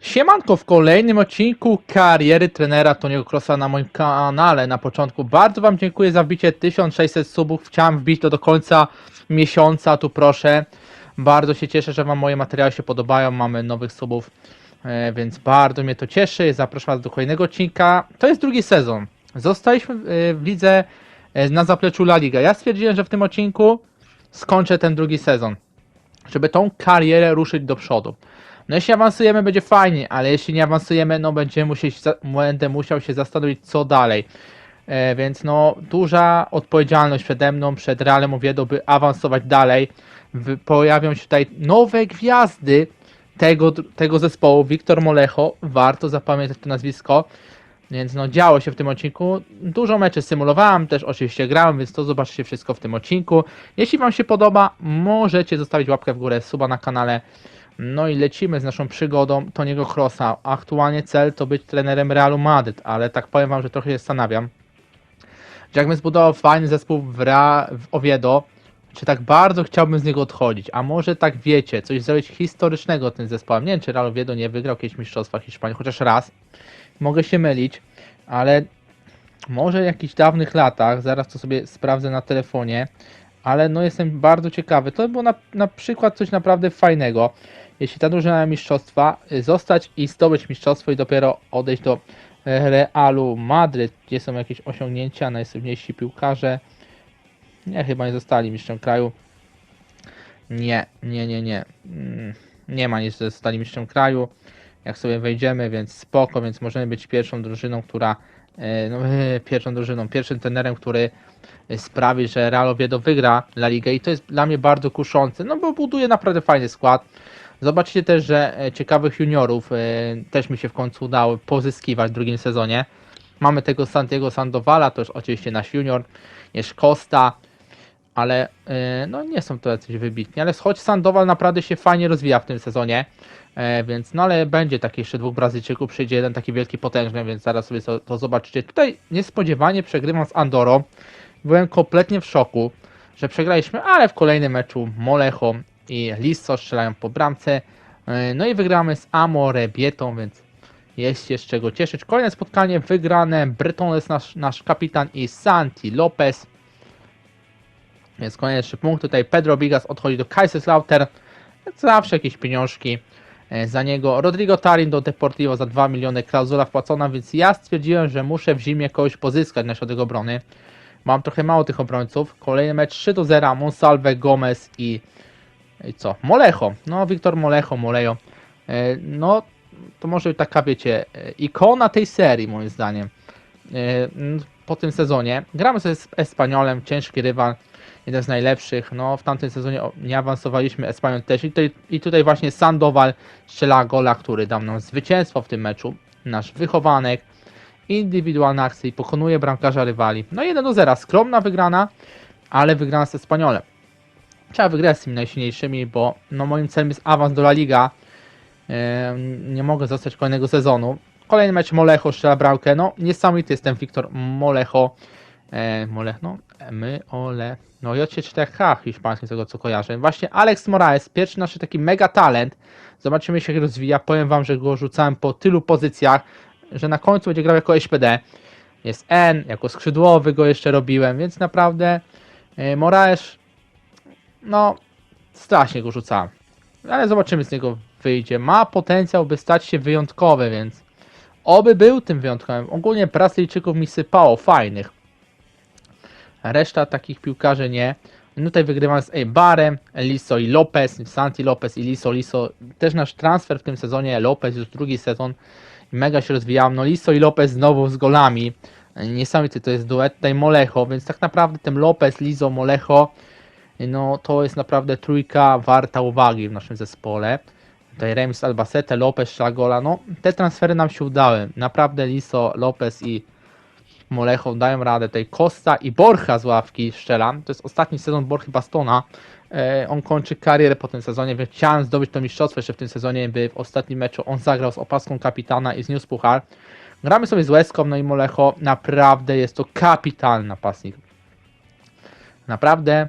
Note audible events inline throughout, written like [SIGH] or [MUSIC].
Siemanko, w kolejnym odcinku kariery trenera Toniego Krosa na moim kanale. Na początku bardzo Wam dziękuję za wbicie 1600 subów. Chciałem wbić to do końca miesiąca, tu proszę. Bardzo się cieszę, że Wam moje materiały się podobają. Mamy nowych subów, e, więc bardzo mnie to cieszy. Zapraszam Was do kolejnego odcinka. To jest drugi sezon. Zostaliśmy e, w lidze e, na zapleczu La Liga. Ja stwierdziłem, że w tym odcinku skończę ten drugi sezon, żeby tą karierę ruszyć do przodu. No jeśli awansujemy będzie fajnie, ale jeśli nie awansujemy, no będziemy musieć, za- będę musiał się zastanowić co dalej. E, więc no duża odpowiedzialność przede mną, przed Realem Oviedo, by awansować dalej. Pojawią się tutaj nowe gwiazdy tego, tego zespołu, Wiktor Molecho, warto zapamiętać to nazwisko. Więc no działo się w tym odcinku. Dużo meczy symulowałem, też oczywiście grałem, więc to zobaczycie wszystko w tym odcinku. Jeśli Wam się podoba, możecie zostawić łapkę w górę, suba na kanale. No i lecimy z naszą przygodą Toniego Krosa. Aktualnie cel to być trenerem Realu Madryt, ale tak powiem wam, że trochę się zastanawiam. Jakbym zbudował fajny zespół w, Ra- w Oviedo, czy tak bardzo chciałbym z niego odchodzić, a może tak wiecie, coś zrobić historycznego tym zespołem. Nie wiem, czy Real Oviedo nie wygrał kiedyś Mistrzostwa Hiszpanii, chociaż raz. Mogę się mylić, ale może w jakichś dawnych latach, zaraz to sobie sprawdzę na telefonie, ale no jestem bardzo ciekawy. To by było na, na przykład coś naprawdę fajnego, jeśli ta drużyna ma mistrzostwa, y, zostać i zdobyć mistrzostwo i dopiero odejść do e, Realu Madryt, gdzie są jakieś osiągnięcia, najsłynniejsi piłkarze. Nie, chyba nie zostali mistrzem kraju. Nie, nie, nie, nie. Mm, Nie ma nic, że zostali mistrzem kraju. Jak sobie wejdziemy, więc spoko, więc możemy być pierwszą drużyną, która e, no, [LAUGHS] pierwszą drużyną, pierwszym trenerem, który e, sprawi, że Real Oviedo wygra La Ligę i to jest dla mnie bardzo kuszące, no bo buduje naprawdę fajny skład. Zobaczcie też, że e, ciekawych juniorów e, też mi się w końcu udało pozyskiwać w drugim sezonie. Mamy tego Santiago Sandovala, to już oczywiście nasz junior, jest Costa, ale e, no nie są to jacyś wybitni, ale choć Sandoval naprawdę się fajnie rozwija w tym sezonie, więc no ale będzie taki jeszcze dwóch Brazylijczyków, przyjdzie jeden taki wielki, potężny, więc zaraz sobie to, to zobaczycie. Tutaj niespodziewanie przegrywam z Andorą, byłem kompletnie w szoku, że przegraliśmy, ale w kolejnym meczu Molecho i Lisso strzelają po bramce, e, no i wygramy z Amore Bietą, więc jest się z czego cieszyć. Kolejne spotkanie wygrane, Breton jest nasz, nasz kapitan i Santi Lopez. Więc kolejny trzy punkty. Tutaj Pedro Bigas odchodzi do Kaiserslautern. Zawsze jakieś pieniążki e, za niego. Rodrigo Tarin do Deportivo za 2 miliony klauzula wpłacona, więc ja stwierdziłem, że muszę w zimie kogoś pozyskać na środek obrony. Mam trochę mało tych obrońców. Kolejny mecz 3 do 0. Monsalve, Gomez i, i co? Molecho. No, Wiktor Molecho, Molejo. E, No, to może taka, wiecie, e, ikona tej serii, moim zdaniem. E, Po tym sezonie. Gramy sobie z Espaniolem, ciężki rywal jeden z najlepszych. No, w tamtym sezonie nie awansowaliśmy, Espanyol też. I tutaj, I tutaj właśnie Sandoval strzela gola, który dał nam zwycięstwo w tym meczu. Nasz wychowanek, indywidualna akcja i pokonuje bramkarza rywali. No 1 do 0, skromna wygrana, ale wygrana z Espanyolem. Trzeba wygrać z tymi najsilniejszymi, bo no, moim celem jest awans do La Liga. Ehm, nie mogę zostać kolejnego sezonu. Kolejny mecz Molecho strzela bramkę. No, niesamowity jest ten Wiktor Molecho. E, no, my, ole. No, i czyta jak H hiszpański, z tego co kojarzę. Właśnie Alex Moraes, pierwszy nasz taki mega talent. Zobaczymy, jak się rozwija. Powiem wam, że go rzucałem po tylu pozycjach, że na końcu będzie grał jako SPD. Jest N, jako skrzydłowy go jeszcze robiłem, więc naprawdę e, Moraes, no, strasznie go rzucałem. Ale zobaczymy, z niego wyjdzie. Ma potencjał, by stać się wyjątkowy, więc oby był tym wyjątkowym. Ogólnie Brazylijczyków mi sypało, fajnych. Reszta takich piłkarzy nie. No Tutaj wygrywam z Eibarem, Liso i Lopez, Santi Lopez i Liso. Liso też nasz transfer w tym sezonie, Lopez już drugi sezon. Mega się rozwijał. No Liso i Lopez znowu z golami. Niesamowity to jest duet. Tutaj Molecho, więc tak naprawdę ten Lopez, Liso, Molecho, no to jest naprawdę trójka warta uwagi w naszym zespole. Tutaj Rems, Albacete, Lopez, Szlagola. No te transfery nam się udały. Naprawdę Liso, Lopez i Molecho dają radę. Tutaj Costa i Borcha z ławki strzela. To jest ostatni sezon Borchy Bastona. E, on kończy karierę po tym sezonie, więc chciałem zdobyć to mistrzostwo jeszcze w tym sezonie, by w ostatnim meczu on zagrał z opaską kapitana i zniósł puchar. Gramy sobie z Łezką, no i Molecho naprawdę jest to kapitalny napastnik. Naprawdę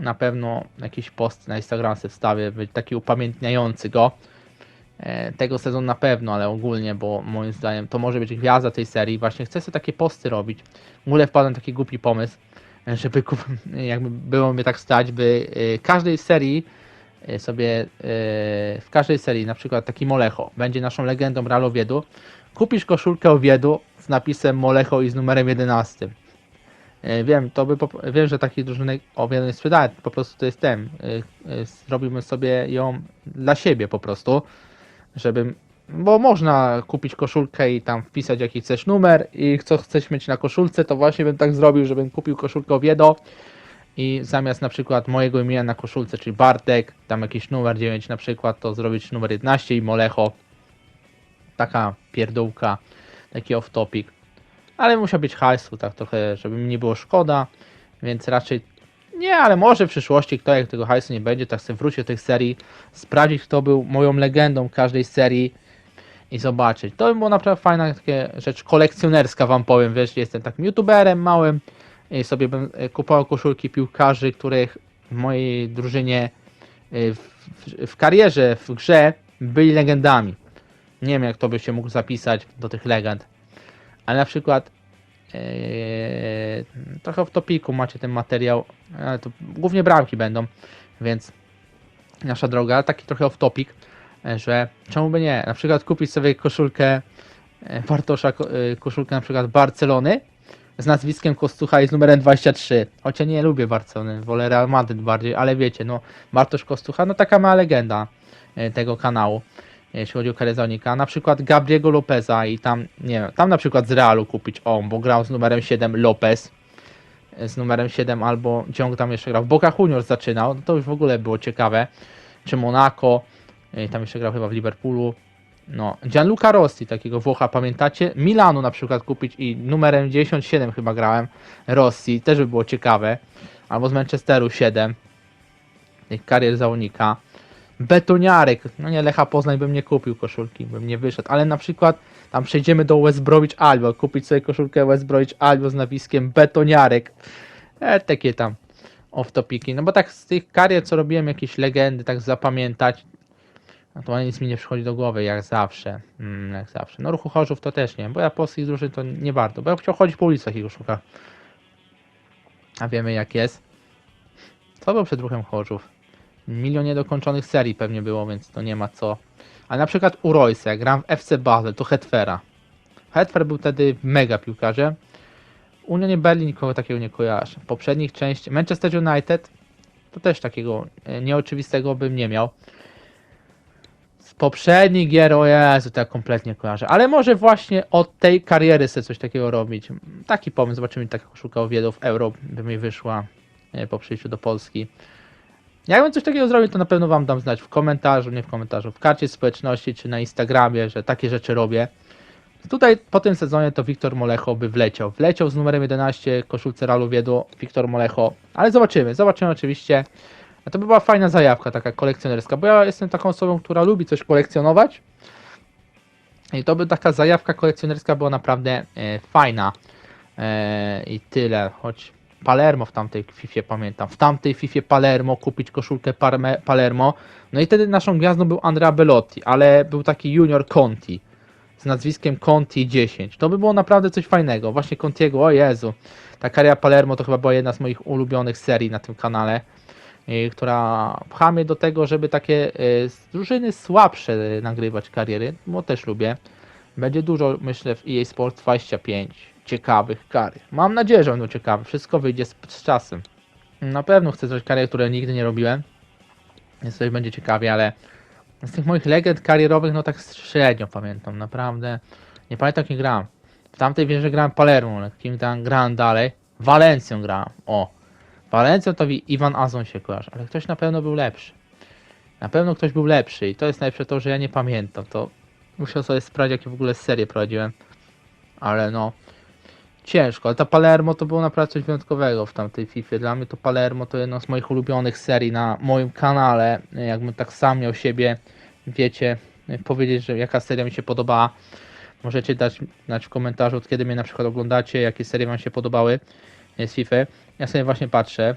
na pewno jakiś post na Instagram sobie wstawię, taki upamiętniający go. e, tego sezonu na pewno, ale ogólnie, bo moim zdaniem to może być gwiazda tej serii. Właśnie chcę sobie takie posty robić. W ogóle wpadłem taki głupi pomysł, [LAUGHS] żeby jakby było mnie tak stać, by e, każdej serii e, sobie, w każdej serii, na przykład taki Molecho, będzie naszą legendą Real Oviedo, kupisz koszulkę Oviedo z napisem Molecho i z numerem 11. E, Wiem, to by wiem, że takich drużynek o wiele nie sprzedaję, po prostu to jest ten. e, e, Zrobimy sobie ją dla siebie po prostu, żebym. Bo można kupić koszulkę i tam wpisać jaki chcesz numer i co chcesz mieć na koszulce, to właśnie bym tak zrobił, żebym kupił koszulkę Oviedo i zamiast na przykład mojego imienia na koszulce, czyli Bartek, tam jakiś numer 9 na przykład, to zrobić numer 11 i Molecho. Taka pierdółka, taki off topic ale musiał być hajsu, tak trochę, żeby mi nie było szkoda, więc raczej nie, ale może w przyszłości, kto jak tego hajsu nie będzie, tak sobie wrócić do tych serii, sprawdzić, kto był moją legendą każdej serii i zobaczyć. To by naprawdę fajna takie rzecz kolekcjonerska, wam powiem, wiesz, jestem takim youtuberem małym i sobie bym e, kupował koszulki piłkarzy, których w mojej drużynie e, w, w karierze, w grze byli legendami. Nie wiem, jak to by się mógł zapisać do tych legend ale na przykład Eee, trochę w topiku macie ten materiał, ale to głównie bramki będą, więc nasza droga, ale taki trochę off topic, e, że czemu by nie, na przykład kupić sobie koszulkę e, Bartosza, ko- e, koszulkę na przykład Barcelony z nazwiskiem Kostucha i z numerem 23, choć ja nie lubię Barcelony, wolę Real Madrid bardziej, ale wiecie, no Bartosz Kostucha, no taka mała legenda e, tego kanału jeśli chodzi o Karezonika, na przykład Gabriego Lopeza i tam, nie wiem, tam na przykład z Realu kupić on, bo grał z numerem 7 Lopez, z numerem 7 albo on tam jeszcze grał, w Boca Juniors zaczynał, no to już w ogóle było ciekawe, czy Monaco, tam jeszcze grał chyba w Liverpoolu, no, Gianluca Rossi, takiego Włocha, pamiętacie? Milanu na przykład kupić i numerem 97 chyba grałem, Rossi, też by było ciekawe, albo z Manchesteru 7, tych karier zawodnika, betoniarek. No nie, Lecha Poznań bym nie kupił koszulki, bym nie wyszedł, ale na przykład tam przejdziemy do West Bromwich Albion, kupić sobie koszulkę West Bromwich Albion z nawiskiem betoniarek. E, takie tam off topiki. No bo tak z tych karier, co robiłem, jakieś legendy, tak zapamiętać, no to nic mi nie przychodzi do głowy, jak zawsze. Mm, jak zawsze. No ruchu Chorzów to też nie, bo ja polskich drużyn to nie warto, bo ja chciał chodzić po ulicach i koszulkach. A wiemy jak jest. Co było przed ruchem Chorzów? Milion niedokończonych serii pewnie było, więc to nie ma co. Ale na przykład u jak gram w FC Basel, to Hetfera. Hetfer był wtedy mega piłkarzem. Unionie Berlin nikogo takiego nie kojarzę. W poprzednich części Manchester United to też takiego e, nieoczywistego bym nie miał. Z poprzednich gier, o Jezu, to ja kompletnie kojarzę. Ale może właśnie od tej kariery sobie coś takiego robić. Taki pomysł, zobaczymy, taka koszulka o w Euro by mi wyszła e, po przyjściu do Polski. Jakbym coś takiego zrobił, to na pewno Wam dam znać w komentarzu, nie w komentarzu, w karcie społeczności czy na Instagramie, że takie rzeczy robię. Tutaj po tym sezonie to Wiktor Molecho by wleciał. Wleciał z numerem 11, koszulce Realu Wiedu, Wiktor Molecho, ale zobaczymy, zobaczymy oczywiście. A to by była fajna zajawka, taka kolekcjonerska, bo ja jestem taką osobą, która lubi coś kolekcjonować. I to by taka zajawka kolekcjonerska była naprawdę e, fajna. E, I tyle, choć Palermo w tamtej FIFA pamiętam. W tamtej FIFA Palermo kupić koszulkę Parme, Palermo. No i wtedy naszą gwiazdą był Andrea Bellotti, ale był taki junior Conti z nazwiskiem Conti 10. To by było naprawdę coś fajnego. Właśnie Contiego, o Jezu. Ta kariera Palermo to chyba była jedna z moich ulubionych serii na tym kanale, yy, która pcha mnie do tego, żeby takie z drużyny słabsze nagrywać kariery, bo też lubię. Będzie dużo, myślę, w EA Sports 25 ciekawych karier. Mam nadzieję, że będą ciekawe. Wszystko wyjdzie z, z czasem. Na pewno chcę zrobić kariery, które nigdy nie robiłem. Więc coś będzie ciekawie, ale z tych moich legend karierowych, no tak średnio pamiętam. Naprawdę. Nie pamiętam, kim grałem. W tamtej wieży grałem Palermo, ale kim tam grałem dalej? Walencją grałem. O. Walencją to Iwan Azon się kojarzy, ale ktoś na pewno był lepszy. Na pewno ktoś był lepszy i to jest najlepsze to, że ja nie pamiętam. To muszę sobie sprawdzić, jakie w ogóle serie prowadziłem. Ale no, ciężko, ale ta Palermo to było naprawdę coś wyjątkowego w tamtej FIFA. Dla mnie to Palermo to jedna z moich ulubionych serii na moim kanale. Jakbym tak sam miał siebie, wiecie, powiedzieć, że jaka seria mi się podobała. Możecie dać, dać w komentarzu, od kiedy mnie na przykład oglądacie, jakie serie wam się podobały z FIFA. Ja sobie właśnie patrzę.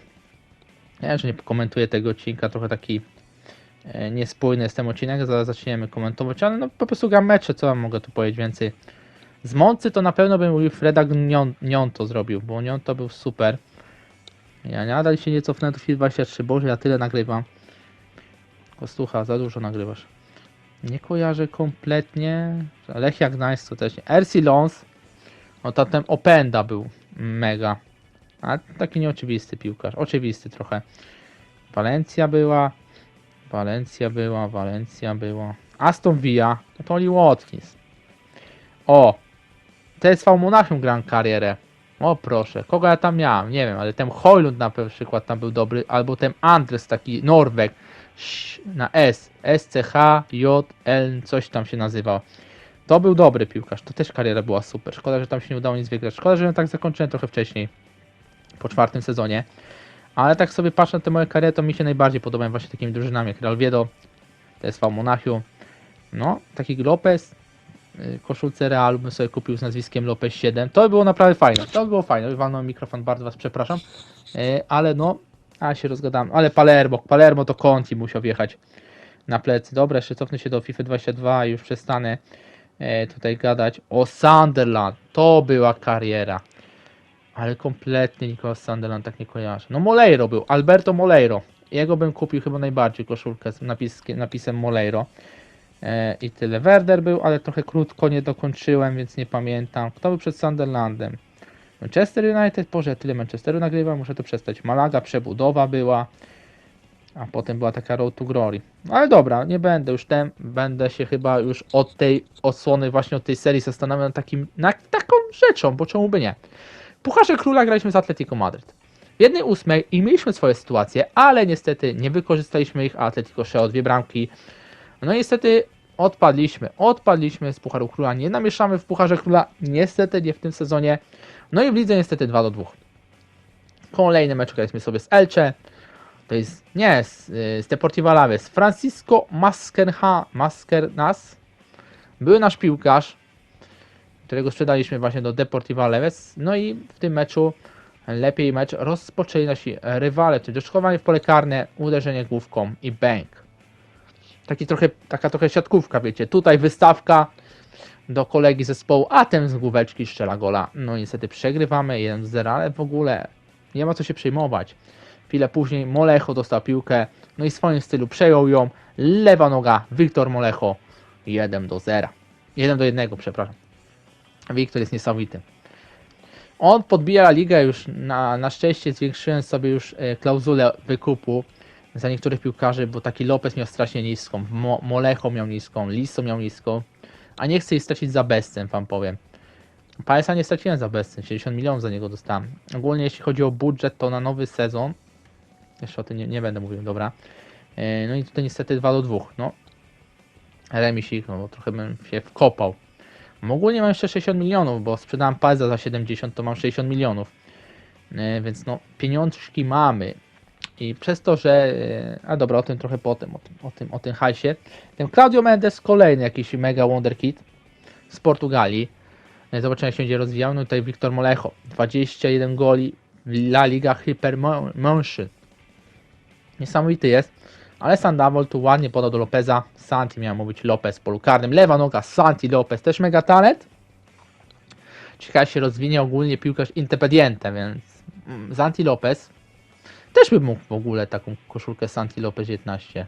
Ja że nie komentuję tego odcinka, trochę taki e, niespójny jest ten odcinek, zaraz zaczniemy komentować, ale no po prostu gram mecze, co wam mogę tu powiedzieć więcej. Z Moncy to na pewno bym Wilfreda Gnion- Gnionto zrobił, bo Gnionto był super. Ja nadal się nie cofnę do FIFA 23, boże ja tyle nagrywam. Kostucha, za dużo nagrywasz. Nie kojarzę kompletnie. Lechia Gdańsk to też nie. RC Lons. No to ten Openda był mega. A taki nieoczywisty piłkarz. Oczywisty trochę. Walencja była. Walencja była, Walencja była. Aston Villa. To Oli Watkins. O! TSV Monachium grałem karierę. O proszę, kogo ja tam miałem? Nie wiem, ale ten Hojlund na przykład tam był dobry, albo ten Andres, taki Norweg na S, SCH, J, L, coś tam się nazywał. To był dobry piłkarz, to też kariera była super. Szkoda, że tam się nie udało nic wygrać. Szkoda, że ją tak zakończyłem trochę wcześniej, po czwartym sezonie. Ale tak sobie patrzę na tę moją karierę, to mi się najbardziej podobają właśnie takimi drużynami jak Real Oviedo, TSV Monachium. No, taki Lopez, koszulce Realu bym sobie kupił z nazwiskiem Lopez 7. To by było naprawdę fajne. To by było fajne. Wywalnąłem mikrofon, bardzo was przepraszam. Y, Ale no, a się rozgadałem. Ale Palermo, Palermo to Conti musiał wjechać na plecy. Dobra, jeszcze cofnę się do FIFA 22 i już przestanę e, tutaj gadać. O Sunderland, to była kariera. Ale kompletnie nikogo z Sunderland tak nie kojarzę. No Moleiro był, Alberto Moleiro. Jego bym kupił chyba najbardziej koszulkę z napis, napisem Moleiro. E, I tyle. Werder był, ale trochę krótko nie dokończyłem, więc nie pamiętam. Kto był przed Sunderlandem? Manchester United, Boże, tyle Manchesteru nagrywam, muszę to przestać. Malaga, przebudowa była, a potem była taka Road to Glory. No Ale dobra, nie będę już ten, będę się chyba już od tej odsłony, właśnie od tej serii zastanawiał nad takim, nad taką rzeczą, bo czemu by nie. Pucharze Króla graliśmy z Atletico Madryt. W jednej ósmej i mieliśmy swoje sytuacje, ale niestety nie wykorzystaliśmy ich, a Atletico szło dwie bramki. No niestety odpadliśmy, odpadliśmy z Pucharu Króla, nie namieszamy w Pucharze Króla, niestety nie w tym sezonie. No i w lidze niestety 2 do 2. Kolejny mecz graliśmy sobie z Elche. To jest, nie, z, z Deportivo Alaves. Francisco Mascherha, Maschernas. Był nasz piłkarz, którego sprzedaliśmy właśnie do Deportivo Alaves. No i w tym meczu lepiej mecz rozpoczęli nasi rywale, czyli doszkowanie w pole karne, uderzenie główką i bank. Taki trochę, taka trochę siatkówka, wiecie. Tutaj wystawka, do kolegi zespołu, a ten z główeczki strzela gola. No niestety przegrywamy 1-0, ale w ogóle nie ma co się przejmować. Chwilę później Molecho dostał piłkę, no i w swoim stylu przejął ją. Lewa noga, Wiktor Molecho 1 do 0. 1 do 1, przepraszam. Wiktor jest niesamowity. On podbija ligę już na, na szczęście zwiększyłem sobie już e, klauzulę wykupu za niektórych piłkarzy, bo taki Lopez miał strasznie niską, Mo, Molecho miał niską, Liso miał niską, a nie chcę jej stracić za bezcen, wam powiem. Palesa nie straciłem za bezcen, 60 milionów za niego dostałem. Ogólnie jeśli chodzi o budżet, to na nowy sezon, jeszcze o tym nie, nie będę mówił, dobra. E, No i tutaj niestety 2 do 2, no. Remisik, no bo trochę bym się wkopał. Ogólnie mam jeszcze 60 milionów, bo sprzedałem Palza za 70, to mam 60 milionów. E, Więc no, pieniążki mamy. I przez to, że. e, A dobra, o tym trochę potem, o tym, o tym, o tym hajsie. Ten Claudio Mendes, kolejny jakiś mega wonderkid z Portugalii. E, Zobaczymy, jak się będzie rozwijał. No tutaj Victor Molecho, 21 goli w La Liga Hypermąszy. Niesamowity jest. Ale Sandavol tu ładnie podał do Lopeza. Santi miał mówić Lopez polu karnym. Lewa noga, Santi Lopez, też mega talent. Ciekawe się rozwinie ogólnie piłkarz Independiente, więc mm, Santi Lopez też bym mógł w ogóle taką koszulkę Santi Lopez 19.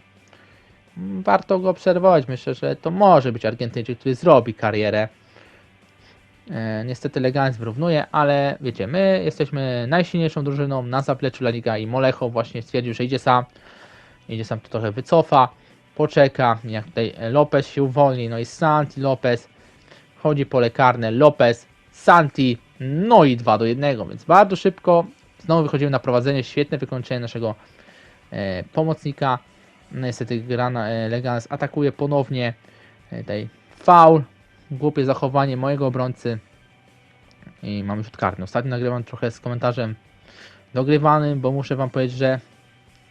Mm, Warto go obserwować. Myślę, że to może być Argentyńczyk, który zrobi karierę. E, niestety Legans wyrównuje, ale wiecie, my jesteśmy najsilniejszą drużyną na zapleczu La Liga i Molecho właśnie stwierdził, że idzie sam. Idzie sam to trochę wycofa, poczeka, jak tutaj Lopez się uwolni, no i Santi Lopez chodzi pole karne, Lopez, Santi, no i 2 do 1, więc bardzo szybko znowu wychodzimy na prowadzenie, świetne wykończenie naszego e, pomocnika. No niestety grana e, Legans atakuje ponownie, e, tutaj faul, głupie zachowanie mojego obrońcy i mamy rzut karny. Ostatnio nagrywam trochę z komentarzem dogrywanym, bo muszę wam powiedzieć, że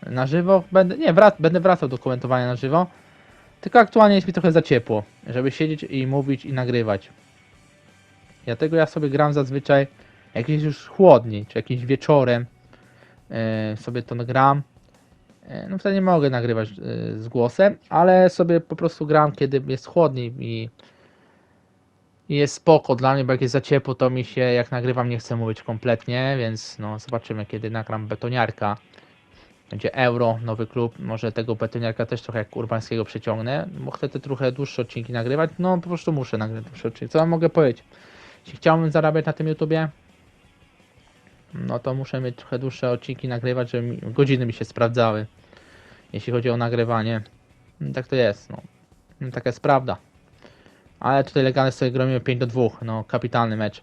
na żywo będę, nie, wrac, będę wracał do komentowania na żywo, tylko aktualnie jest mi trochę za ciepło, żeby siedzieć i mówić i nagrywać. Dlatego ja sobie gram zazwyczaj jakieś już chłodniej, czy jakimś wieczorem yy, sobie to gram E, No wtedy nie mogę nagrywać e, z głosem, ale sobie po prostu gram, kiedy jest chłodniej i, jest spoko dla mnie, bo jak jest za ciepło, to mi się jak nagrywam nie chce mówić kompletnie, więc no zobaczymy kiedy nagram betoniarka. Będzie Euro, nowy klub, może tego betoniarka też trochę jak Urbańskiego przeciągnę, bo chcę te trochę dłuższe odcinki nagrywać, no po prostu muszę nagrać dłuższe odcinki. Co wam mogę powiedzieć? Jeśli chciałbym zarabiać na tym YouTubie, no to muszę mieć trochę dłuższe odcinki nagrywać, żeby godziny mi się sprawdzały, jeśli chodzi o nagrywanie. No, tak to jest, no. No, Taka jest prawda. Ale tutaj legalnie sobie gromimy 5 do 2, no kapitalny mecz.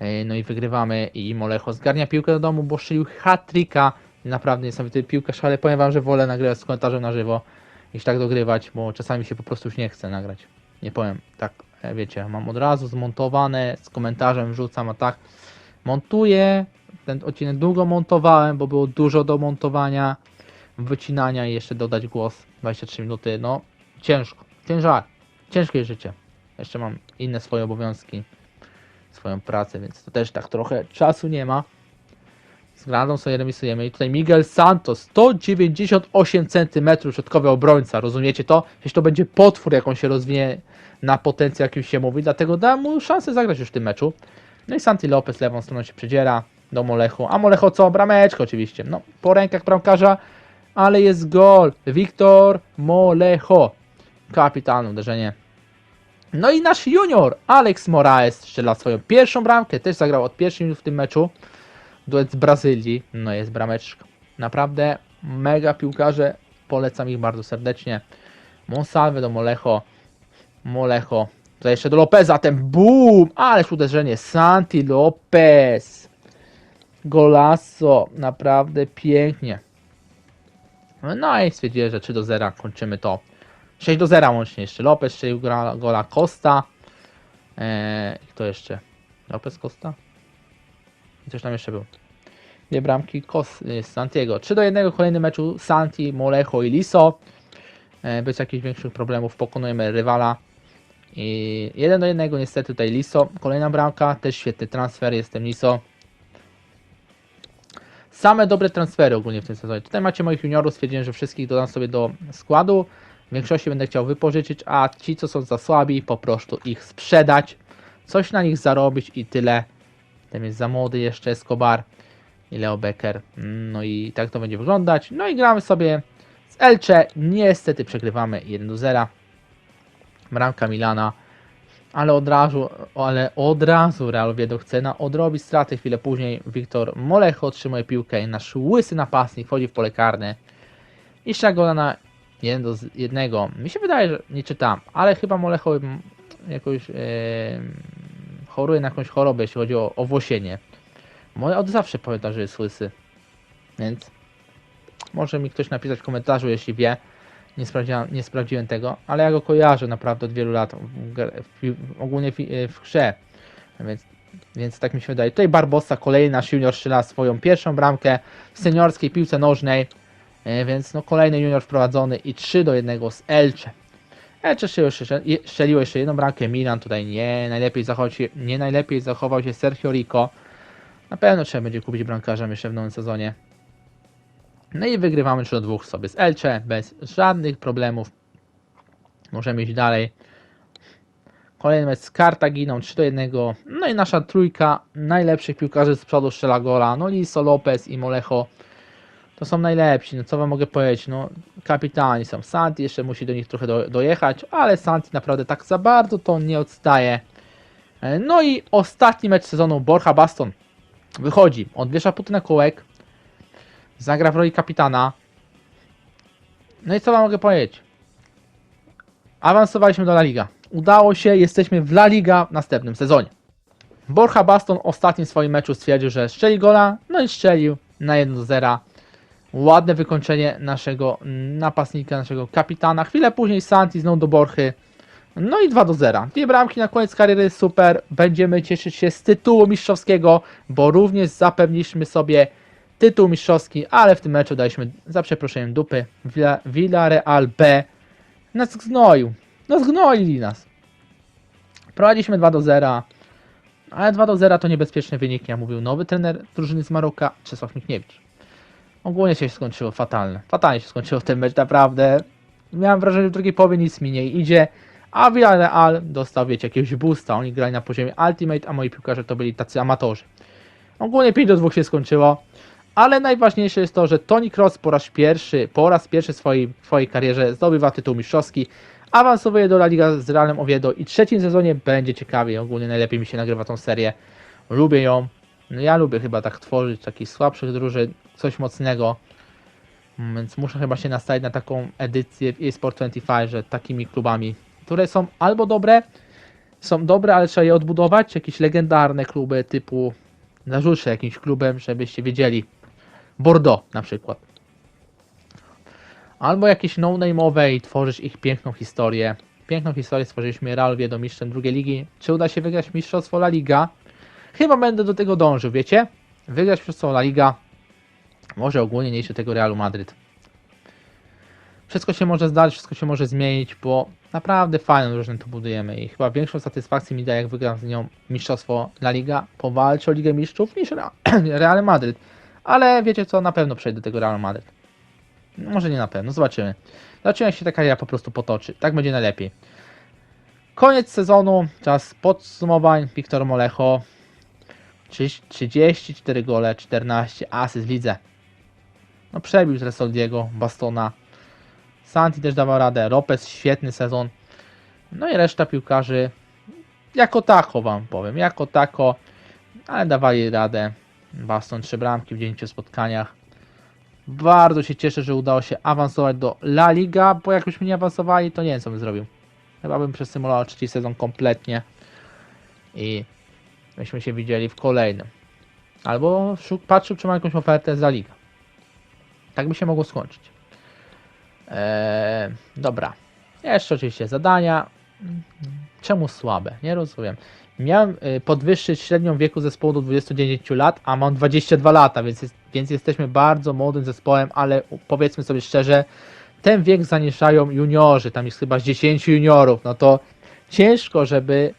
Ej, No i wygrywamy i Molecho zgarnia piłkę do domu, bo strzelił hat-tricka. Naprawdę niesamowity piłkarz, ale powiem wam, że wolę nagrywać z komentarzem na żywo niż tak dogrywać, bo czasami się po prostu już nie chce nagrać. Nie powiem, tak e, wiecie, mam od razu zmontowane, z komentarzem wrzucam, a tak montuję. Ten odcinek długo montowałem, bo było dużo do montowania, wycinania i jeszcze dodać głos 23 minuty. No, ciężko, ciężar, ciężkie życie. Jeszcze mam inne swoje obowiązki, swoją pracę, więc to też tak trochę czasu nie ma. Z Grandą sobie remisujemy i tutaj Miguel Santos, 198 cm środkowy obrońca, rozumiecie to? Jeśli to będzie potwór, jak on się rozwinie na potencjał, jakim się mówi, dlatego dam mu szansę zagrać już w tym meczu. No i Santi Lopez lewą stroną się przedziera do Molechu, a Molecho co? Brameczka oczywiście, no po rękach bramkarza, ale jest gol, Wiktor Molecho, kapitalne uderzenie. No i nasz junior, Alex Moraes, strzela swoją pierwszą bramkę, też zagrał od pierwszych minut w tym meczu, duet z Brazylii, no jest brameczka. Naprawdę mega piłkarze, polecam ich bardzo serdecznie. Monsalve do Molecho, Molecho, tutaj jeszcze do Lopeza, ten boom, ależ uderzenie, Santi Lopez, golasso, naprawdę pięknie. No i stwierdziłem, że 3 do 0 kończymy to. 6 do 0 łącznie jeszcze. Lopez strzelił gola, gola Costa. Eee, kto jeszcze? Lopez Costa? I coś tam jeszcze był. Dwie bramki Kos, y, Santiago. 3 do 1 kolejny meczu Santi, Molecho i Liso. E, bez jakichś większych problemów pokonujemy rywala. I 1 do 1 niestety tutaj Liso. Kolejna bramka, też świetny transfer, jestem Liso. Same dobre transfery ogólnie w tym sezonie. Tutaj macie moich juniorów, stwierdziłem, że wszystkich dodam sobie do składu. W większości będę chciał wypożyczyć, a ci co są za słabi, po prostu ich sprzedać. Coś na nich zarobić i tyle. Ten jest za młody jeszcze Escobar i Leo Becker. No i tak to będzie wyglądać. No i gramy sobie z Elche. Niestety przegrywamy 1 do 0. Bramka Milana. Ale od razu, ale od razu Real Wiedo chce na odrobić straty. Chwilę później Wiktor Molecho otrzymuje piłkę i nasz łysy napastnik wchodzi w pole karne. I strzela gola na 1 do 1. Mi się wydaje, że nie czytam, ale chyba Molecho jakoś e, choruje na jakąś chorobę, jeśli chodzi o owłosienie. Moje od zawsze pamięta, że jest łysy. Więc może mi ktoś napisać w komentarzu, jeśli wie. Nie sprawdziłem, nie sprawdziłem tego, ale ja go kojarzę naprawdę od wielu lat. W, w, ogólnie w, w grze. Więc, więc tak mi się wydaje. Tutaj Barbosa, kolejny nasz junior, strzela swoją pierwszą bramkę w seniorskiej piłce nożnej. E, Więc no kolejny junior wprowadzony i 3 do 1 z Elche. Elche strzeliło jeszcze, jedną bramkę, Milan tutaj nie najlepiej zachował się, nie najlepiej zachował się Sergio Rico. Na pewno trzeba będzie kupić bramkarza jeszcze w nowym sezonie. No i wygrywamy 3 do 2 sobie z Elche bez żadnych problemów. Możemy iść dalej. Kolejny mecz z Kartaginą 3 do 1. No i nasza trójka najlepszych piłkarzy z przodu strzela gola. No Liso, Lopez i Molecho to są najlepsi. No co wam mogę powiedzieć? No kapitani są. Santi jeszcze musi do nich trochę do, dojechać, ale Santi naprawdę tak za bardzo to nie odstaje. E, No i ostatni mecz sezonu Borja Baston wychodzi, odwiesza putę na kołek, zagra w roli kapitana. No i co wam mogę powiedzieć? Awansowaliśmy do La Liga. Udało się, jesteśmy w La Liga w następnym sezonie. Borja Baston w ostatnim swoim meczu stwierdził, że strzeli gola, no i strzelił na 1 do 0. Ładne wykończenie naszego napastnika, naszego kapitana. Chwilę później Santi znowu do Borchy. No i 2 do 0. Dwie bramki na koniec kariery, super. Będziemy cieszyć się z tytułu mistrzowskiego, bo również zapewniliśmy sobie tytuł mistrzowski, ale w tym meczu daliśmy za przeproszeniem dupy. Villa- Villarreal B nas zgnoił. No zgnoili nas. Prowadziliśmy 2 do 0. Ale 2 do 0 to niebezpieczny wynik, jak mówił nowy trener drużyny z Maroka, Czesław Michniewicz. Ogólnie się skończyło fatalnie. Fatalnie się skończyło ten mecz, naprawdę. Miałem wrażenie, że w drugiej połowie nic mi nie idzie. A Villarreal dostał, wiecie, jakiegoś boosta. Oni grali na poziomie Ultimate, a moi piłkarze to byli tacy amatorzy. Ogólnie 5 do 2 się skończyło. Ale najważniejsze jest to, że Toni Kroos po raz pierwszy, po raz pierwszy w swojej, w swojej karierze zdobywa tytuł mistrzowski. Awansowuje do La Liga z Realem Oviedo i trzecim sezonie będzie ciekawie. Ogólnie najlepiej mi się nagrywa tą serię. Lubię ją. No ja lubię chyba tak tworzyć takich słabszych drużyn, coś mocnego. Mm, Więc muszę chyba się nastawić na taką edycję w eSport 25, że takimi klubami, które są albo dobre, są dobre, ale trzeba je odbudować, jakieś legendarne kluby typu zarzucę jakimś klubem, żebyście wiedzieli. Bordeaux na przykład. Albo jakieś no-name'owe i tworzyć ich piękną historię. Piękną historię stworzyliśmy Real Oviedo mistrzem drugiej ligi. Czy uda się wygrać mistrzostwo La Liga? Chyba będę do tego dążył, wiecie? Wygrać mistrzostwo La Liga. Może ogólnie nie do tego Realu Madryt. Wszystko się może zdarzyć, wszystko się może zmienić, bo naprawdę fajną drużynę tu budujemy i chyba większą satysfakcję mi daje, jak wygram z nią mistrzostwo La Liga, powalczę o Ligę Mistrzów niż Real [CLEARS THROAT] Madryt. Ale wiecie co, na pewno przejdę do tego Real Madryt. No, Może nie na pewno, zobaczymy. Zobaczymy jak się ta kariera po prostu potoczy. Tak będzie najlepiej. Koniec sezonu, czas podsumowań. Wiktor Molecho. 30 34 gole, 14 asyst w lidze. No przebił z Resoldiego, Bastona. Santi też dawał radę. Lopez świetny sezon. No i reszta piłkarzy jako tako wam powiem. Jako tako, ale dawali radę. Baston trzy bramki w 9 spotkaniach. Bardzo się cieszę, że udało się awansować do La Liga, bo jakbyśmy nie awansowali, to nie wiem co bym zrobił. Chyba bym przesymulował trzeci sezon kompletnie i myśmy się widzieli w kolejnym. Albo szuk- patrzył, czy ma jakąś ofertę za Liga. Tak by się mogło skończyć. Eee, dobra. Jeszcze oczywiście zadania. Czemu słabe? Nie rozumiem. Miałem y, podwyższyć średnią wieku zespołu do 29 lat, a mam 22 lata, więc, jest, więc jesteśmy bardzo młodym zespołem, ale powiedzmy sobie szczerze, ten wiek zanieszają juniorzy, tam jest chyba z 10 juniorów, no to ciężko, żeby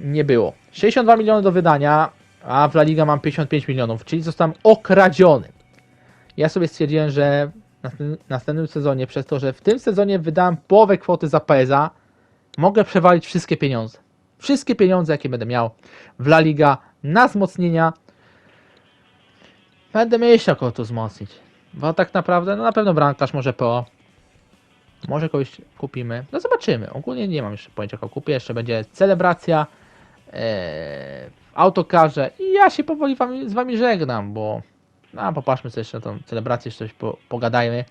nie było. 62 miliony do wydania, a w La Liga mam 55 milionów, czyli zostałem okradziony. Ja sobie stwierdziłem, że w następnym- sezonie, przez to, że w tym sezonie wydałem połowę kwoty za PSA, mogę przewalić wszystkie pieniądze. Wszystkie pieniądze, jakie będę miał w La Liga na wzmocnienia. Będę myślał, kogo tu wzmocnić. Bo tak naprawdę, no na pewno bramkarz może PO. Może kogoś kupimy. No zobaczymy. Ogólnie nie mam jeszcze pojęcia, kogo kupię. Jeszcze będzie celebracja ee, w autokarze. I ja się powoli z wami żegnam, bo no, popatrzmy sobie jeszcze na tą celebrację, jeszcze coś po, pogadajmy.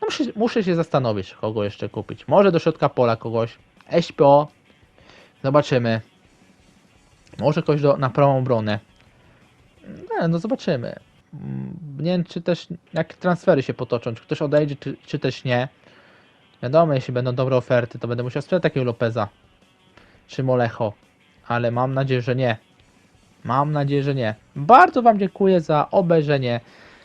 No, muszę, muszę się zastanowić, kogo jeszcze kupić. Może do środka pola kogoś. SPO. Zobaczymy. Może kogoś do, na prawą obronę. No, no zobaczymy. Mm, Nie wiem, czy też jak transfery się potoczą, czy ktoś odejdzie, czy, czy też nie. Wiadomo, jeśli będą dobre oferty, to będę musiał sprzedać takiego Lopeza czy Molecho, ale mam nadzieję, że nie. Mam nadzieję, że nie. Bardzo Wam dziękuję za obejrzenie.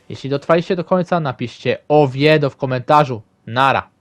Jeśli dotrwaliście do końca, napiszcie Oviedo w komentarzu. Nara.